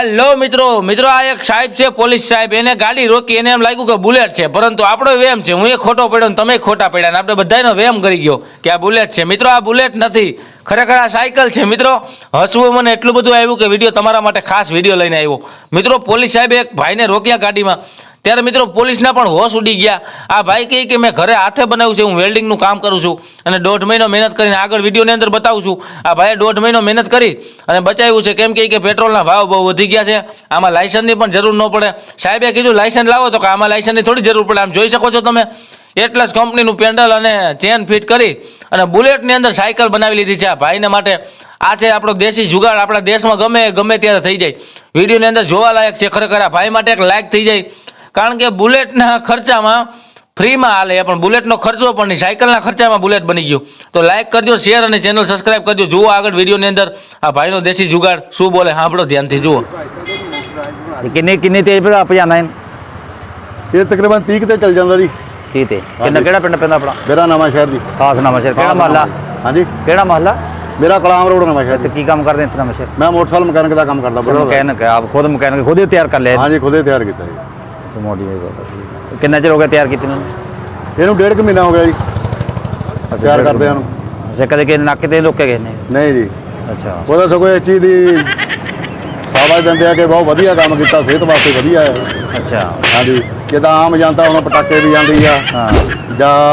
Hello મિત્રો મિત્રો આ એક સાહેબ છે, પોલીસ સાહેબ. એને ગાડી રોકી, એને એમ લાગ્યું કે બુલેટ છે. પરંતુ આપણો વેમ છે, હું એ ખોટો પડ્યો ને તમે ખોટા પડ્યા ને આપણે બધાનો વેમ કરી ગયો કે આ બુલેટ છે. મિત્રો, આ બુલેટ નથી. ખરેખર આ સાયકલ છે, મિત્રો. હસવું મને એટલું બધું આવ્યું કે વીડિયો તમારા માટે ખાસ વીડિયો લઈને આવ્યો. મિત્રો, પોલીસ સાહેબે એક ભાઈને રોક્યા ગાડીમાં. ત્યારે મિત્રો પોલીસના પણ હોશ ઉડી ગયા. આ ભાઈ કહે કે મેં ઘરે હાથે બનાવ્યું છે, હું વેલ્ડિંગનું કામ કરું છું અને દોઢ મહિનો મહેનત કરીને આગળ વિડીયોની અંદર બતાવું છું. આ ભાઈએ દોઢ મહિનો મહેનત કરી અને બચાવ્યું છે. કેમ કે કે પેટ્રોલના ભાવ બહુ વધી ગયા છે. આમાં લાયસન્સની પણ જરૂર ન પડે. સાહેબે કીધું, લાયસન્સ લાવો તો કે આમાં લાયસન્સની થોડી જરૂર પડે? આમ જોઈ શકો છો તમે. એટલસ કંપનીનું પેન્ડલ અને ચેન ફિટ કરી અને બુલેટની અંદર સાયકલ બનાવી લીધી છે આ ભાઈને માટે. આ છે આપણો દેશી જુગાડ. આપણા દેશમાં ગમે ગમે ત્યારે થઈ જાય. વિડીયોની અંદર જોવાલાયક છે. ખરેખર આ ભાઈ માટે એક લાયક થઈ જાય. કારણ કે બુલેટના ખર્ચામાં ફ્રીમાં હાલે પણ બુલેટનો ખર્ચો પણ નહીં સાયકલના ખર્ચામાં બુલેટ બની ગયું તો લાઈક કરજો શેર અને ચેનલ સબસ્ક્રાઇબ કરજો જુઓ આગળ વિડીયોની અંદર આ ભાઈનો દેશી જુગાડ શું બોલે સાંભળો ધ્યાનથી જુઓ ਤੇ ਕਿੰਨੇ ਕਿੰਨੇ ਤੇਜ਼ ਭਜਾ ਭਜਾਣਾ ਹੈ ਇਹ ਤਕਰੀਬਨ 30 ਕੁ ਤੇ ਚੱਲ ਜਾਂਦਾ ਜੀ ਠੀਕ ਤੇ ਕਿੰਨਾ ਕਿਹੜਾ ਪਿੰਡ ਪੈਂਦਾ ਆਪਣਾ ਮੇਰਾ ਨਵਾਂ ਸ਼ਹਿਰ ਜੀ ਖਾਸ ਨਵਾਂ ਸ਼ਹਿਰ ਕਿਹੜਾ ਮਹੱਲਾ ਹਾਂਜੀ ਕਿਹੜਾ ਮਹੱਲਾ ਮੇਰਾ ਕਲਾਮ ਰੋਡ ਨਵਾਂ ਸ਼ਹਿਰ ਤੇ ਜੀ ਕੀ ਕੰਮ ਕਰਦੇ ਇੱਥੇ ਨਵਾਂ ਸ਼ਹਿਰ ਮੈਂ ਮੋਟਰਸਾਈਕਲ ਮਕੈਨਿਕ ਦਾ ਕੰਮ ਕਰਦਾ ਚਲੋ ਬੜਾ ਮਕੈਨਿਕ ਹੈ ਆਪ ਖੁਦ ਮਕੈਨਿਕ ਖੁਦ ਹੀ ਤਿਆਰ ਕਰ ਲਿਆ ਹਾਂਜੀ ਖੁਦੇ ਤਿਆਰ ਕੀਤਾ ਜੀ ਮੋਡੀਫਾਈ ਕਿੰਨਾ ਚਿਰ ਹੋ ਗਿਆ ਤਿਆਰ ਕੀਤੇ ਨੂੰ? ਇਹਨੂੰ ਡੇਢ ਕੁ ਮਹੀਨਾ ਹੋ ਗਿਆ ਜੀ। ਤਿਆਰ ਕਰਦੇ ਨੂੰ ਅੱਛਾ ਕਦੇ ਕਿ ਨਾਕੇ ਤੇ ਲੋਕੇ ਗਏ ਨੇ? ਨਹੀਂ ਜੀ। ਅੱਛਾ। ਉਹਦਾ ਸਗੋਂ ਇਸ ਚੀਜ਼ ਦੀ ਸਾਬਾਸ਼ ਦਿੰਦੇ ਆ ਕਿ ਬਹੁਤ ਵਧੀਆ ਕੰਮ ਕੀਤਾ ਸਿਹਤ ਵਾਸਤੇ ਵਧੀਆ ਹੈ। ਅੱਛਾ। ਹਾਂਜੀ। ਜਿੱਦਾਂ ਆਮ ਜਨਤਾ ਹੁਣ ਪਟਾਕੇ ਵੀ ਜਾਂਦੀ ਆ। ਹਾਂ। ਜਾਂ